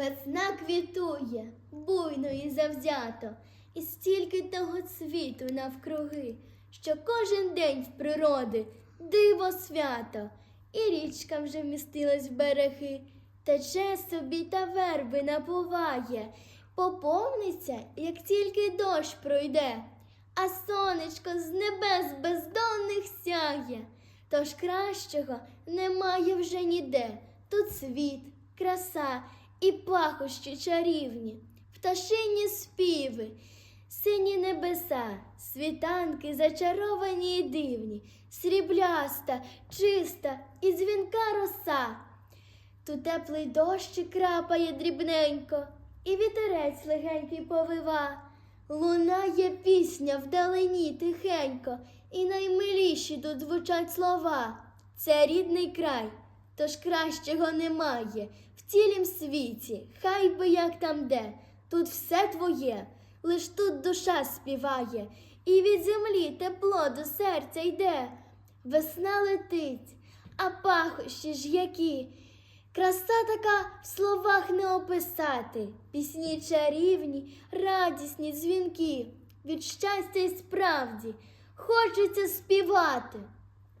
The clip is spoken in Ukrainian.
Весна квітує, буйно і завзято, і стільки того цвіту навкруги, що кожен день в природи диво свято, і річка вже вмістилась в береги, тече собі та верби напуває, поповниться, як тільки дощ пройде, а сонечко з небес бездонних сяє. Тож кращого немає вже ніде. Тут світ, краса і пахощі чарівні, пташині співи, сині небеса, світанки зачаровані і дивні, срібляста, чиста і дзвінка роса. Тут теплий дощик крапає дрібненько, і вітерець легенький повива. Лунає пісня вдалині тихенько, і наймиліші тут звучать слова. Це рідний край, тож кращого немає. В цілім світі, хай би як там де, тут все твоє, лиш тут душа співає, і від землі тепло до серця йде. Весна летить, а пахощі ж які. Краса така в словах не описати, пісні чарівні, радісні дзвінки, від щастя й справді хочеться співати.